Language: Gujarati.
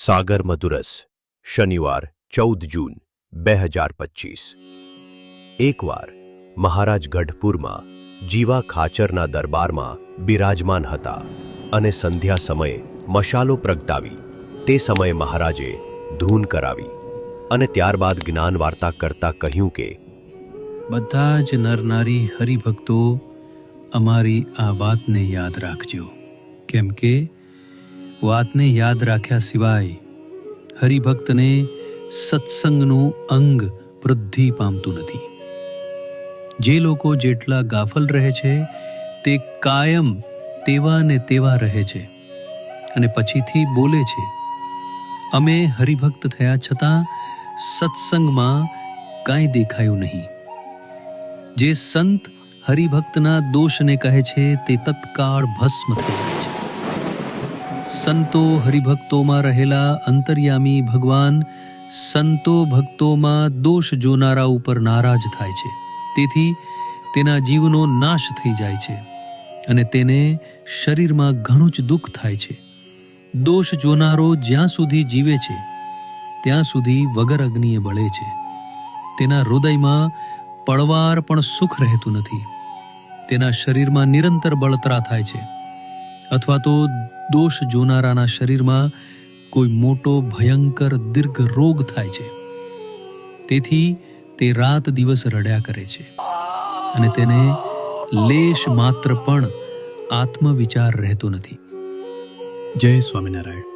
સાગર મધુરસ, શનિવાર, ચૌદ જૂન, બે હજાર પચીસ. એકવાર મહારાજ ગઢપુરમાં જીવા ખાચરના દરબારમાં બિરાજમાન હતા અને સંધ્યા સમયે મશાલો પ્રગટાવી, તે સમયે મહારાજે ધૂન કરાવી અને ત્યારબાદ જ્ઞાન વાર્તા કરતા કહ્યું કે, બધા જ નરનારી હરિભક્તો, અમારી આ વાતને યાદ રાખજો. કેમ કે વાતને યાદ રાખ્યા સિવાય હરિભક્તને સત્સંગનું અંગ વૃદ્ધિ પામતું નથી. જે લોકો જેટલા ગાફલ રહે છે, તે કાયમ તેવા ને તેવા રહે છે અને પછીથી બોલે છે, અમે હરિભક્ત થયા છતાં સત્સંગમાં કાંઈ દેખાયું નહીં. જે સંત હરિભક્તના દોષને કહે છે, તે તત્કાળ ભસ્મ થઈ જાય. સંતો હરિભક્તોમાં રહેલા અંતર્યામી ભગવાન સંતો ભક્તોમાં દોષ જોનારા ઉપર નારાજ થાય છે. તેથી તેના જીવનો નાશ થઈ જાય છે અને તેને શરીરમાં ઘણું જ દુઃખ થાય છે. દોષ જોનારો જ્યાં સુધી જીવે છે, ત્યાં સુધી વગર અગ્નિએ બળે છે. તેના હૃદયમાં પળવાર પણ સુખ રહેતું નથી. તેના શરીરમાં નિરંતર બળતરા થાય છે. અથવા તો દોષ જોનારાના શરીરમાં કોઈ મોટો ભયંકર દીર્ઘ રોગ થાય છે. તેથી તે રાત દિવસ રડ્યા કરે છે. અને તેને લેશ માત્ર પણ આત્મવિચાર રહેતો નથી. જય સ્વામિનારાયણ.